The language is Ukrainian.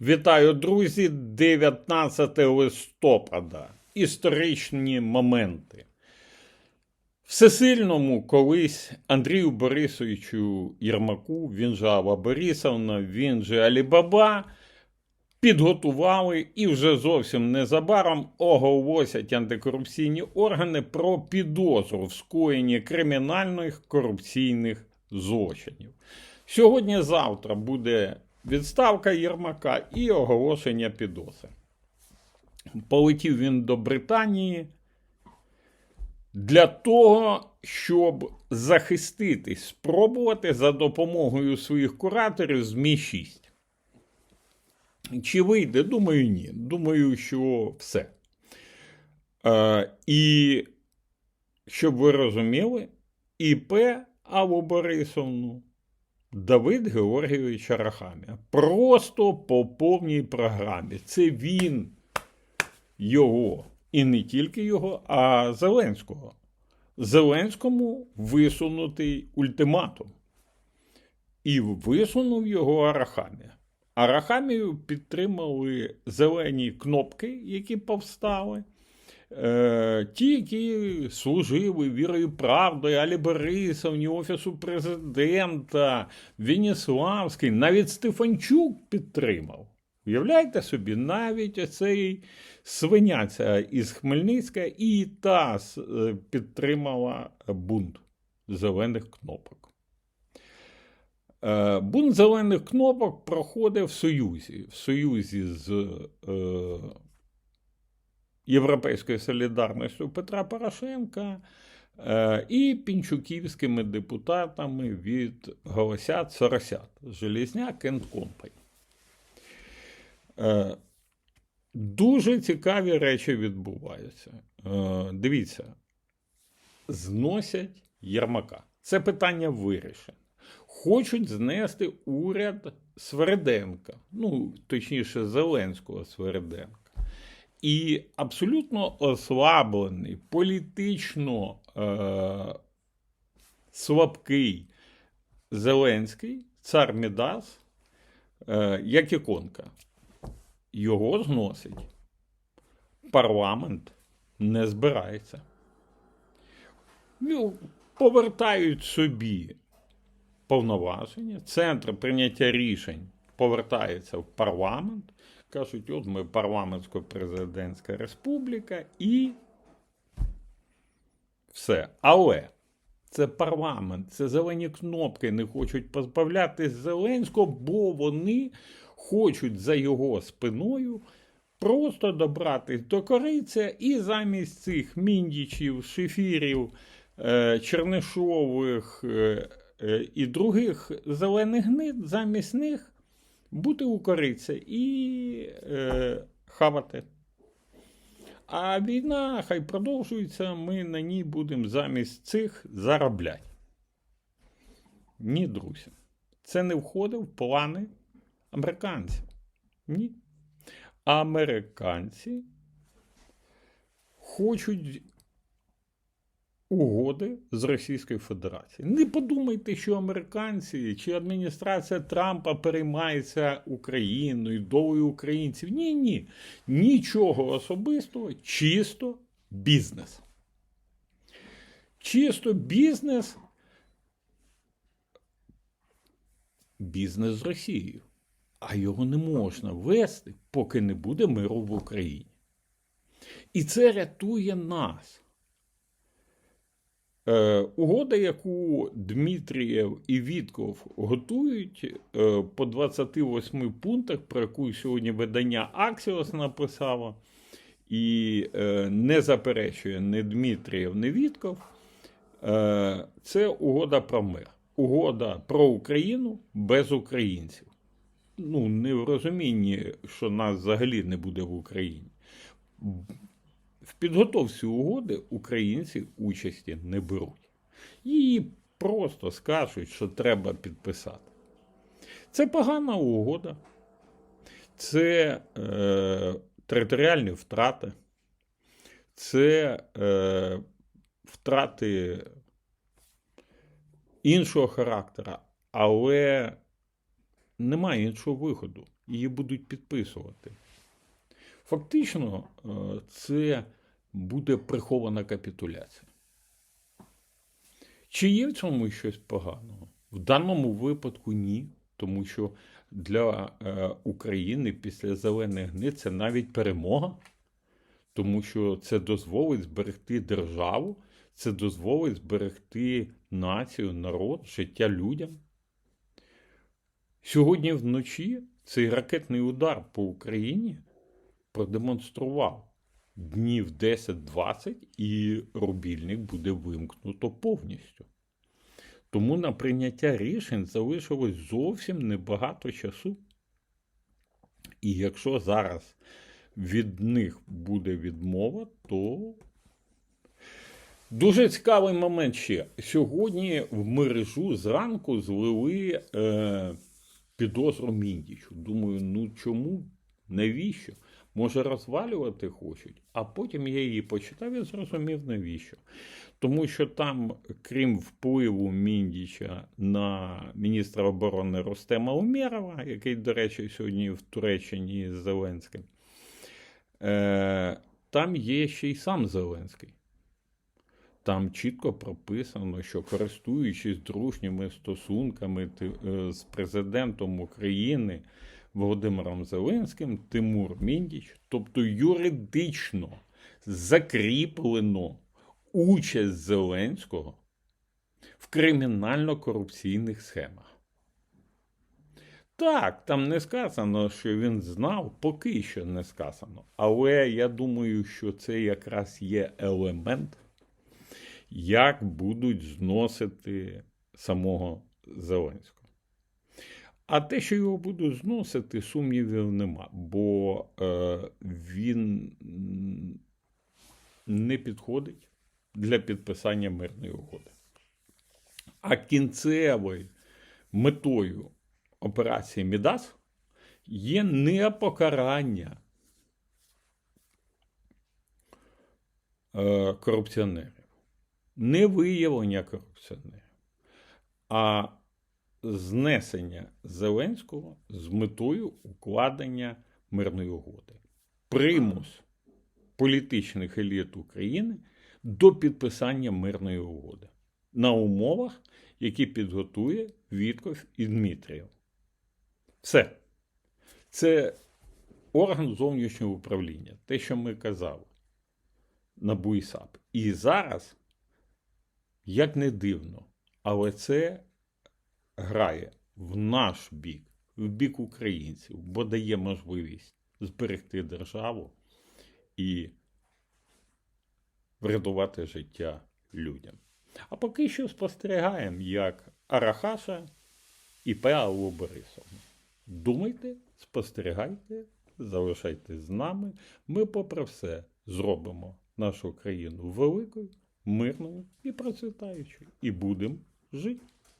Вітаю, друзі! 19 листопада. Історичні моменти. Всесильному колись Андрію Борисовичу Єрмаку, він же Алла Борисовна, він же Алібаба, підготували і вже зовсім незабаром оголосять антикорупційні органи про підозру в скоєнні кримінальних корупційних злочинів. Сьогодні-завтра буде відставка Єрмака і оголошення підозри. Полетів він до Британії для того, щоб захиститись, спробувати за допомогою своїх кураторів з Мі 6. Чи вийде? Думаю, ні. Думаю, що все. Е, і щоб ви розуміли, ІП Аву Борисовну Давид Георгійович Арахамія. Просто по повній програмі. Це він його, і не тільки його, а Зеленського. Зеленському висунутий ультиматум. І висунув його Арахамія. Арахамію підтримали зелені кнопки, які повстали. Е, ті, які служили вірою правдою, Алі Борисовні, Офісу президента, Веніславський, навіть Стефанчук підтримав. Уявляєте собі, навіть оцей свиняця із Хмельницька і та е, підтримала бунт зелених кнопок. Е, Бунт зелених кнопок проходив в Союзі, в Союзі з е, Європейською солідарністю Петра Порошенка е, і пінчуківськими депутатами від Голосят Соросят, Желізняк and Е, Дуже цікаві речі відбуваються. Е, Дивіться, зносять Єрмака. Це питання вирішено. Хочуть знести уряд Свериденка, ну, точніше, Зеленського Свериденка. І абсолютно ослаблений, політично е- слабкий Зеленський, цар Мідас, е- як іконка. Його зносить. Парламент не збирається. Ну, повертають собі повноваження, центр прийняття рішень повертається в парламент. Кажуть, от ми парламентсько-президентська республіка і все. Але це парламент, це зелені кнопки не хочуть позбавляти Зеленського, бо вони хочуть за його спиною просто добратись до кориця і замість цих міндічів, шефірів, е, чернишових е, е, і других зелених гнид, замість них бути у кориця і е, хавати. А війна хай продовжується, ми на ній будемо замість цих заробляти. Ні, друзі. Це не входить в плани американців. Ні. Американці хочуть угоди з Російською Федерацією. Не подумайте, що американці чи адміністрація Трампа переймається Україною, долею українців. Ні, ні. Нічого особистого, чисто бізнес. Чисто бізнес. Бізнес з Росією. А його не можна вести, поки не буде миру в Україні. І це рятує нас. Е, угода, яку Дмитрієв і Вітков готують е, по 28 пунктах, про яку сьогодні видання Аксіос написало, і е, не заперечує ні Дмитрієв, ні Вітков, це угода про мир. Угода про Україну без українців. Ну, не в розумінні, що нас взагалі не буде в Україні. В підготовці угоди українці участі не беруть. Її просто скажуть, що треба підписати. Це погана угода, це е, територіальні втрати, це е, втрати іншого характера, але немає іншого виходу. її будуть підписувати. Фактично, е, це буде прихована капітуляція. Чи є в цьому щось поганого? В даному випадку ні, тому що для е, України після зелених гни це навіть перемога, тому що це дозволить зберегти державу, це дозволить зберегти націю, народ, життя людям. Сьогодні вночі цей ракетний удар по Україні продемонстрував днів 10-20 і рубільник буде вимкнуто повністю. Тому на прийняття рішень залишилось зовсім небагато часу. І якщо зараз від них буде відмова, то дуже цікавий момент ще. Сьогодні в мережу зранку злили е, підозру Міндічу. Думаю, ну чому? Навіщо? Може, розвалювати хочуть, а потім я її почитав і зрозумів, навіщо. Тому що там, крім впливу Міндіча на міністра оборони Рустема Умєрова, який, до речі, сьогодні в Туреччині з Зеленським, е, там є ще й сам Зеленський. Там чітко прописано, що користуючись дружніми стосунками е, з президентом України Володимиром Зеленським, Тимур Міндіч, тобто юридично закріплено участь Зеленського в кримінально-корупційних схемах. Так, там не сказано, що він знав, поки що не сказано. Але я думаю, що це якраз є елемент, як будуть зносити самого Зеленського. А те, що його будуть зносити, сумнівів нема, бо е, він не підходить для підписання мирної угоди. А кінцевою метою операції Мідас є не покарання е, корупціонерів, не виявлення корупціонерів, а знесення Зеленського з метою укладення мирної угоди. Примус політичних еліт України до підписання мирної угоди на умовах, які підготує Вітков і Дмитрієв. Все. Це орган зовнішнього управління, те, що ми казали на БУІСАП. І зараз, як не дивно, але це грає в наш бік, в бік українців, бо дає можливість зберегти державу і врятувати життя людям. А поки що спостерігаємо, як Арахаша і Павло Борисовна. Думайте, спостерігайте, залишайтесь з нами. Ми, попри все, зробимо нашу країну великою, мирною і процвітаючою. І будемо жити.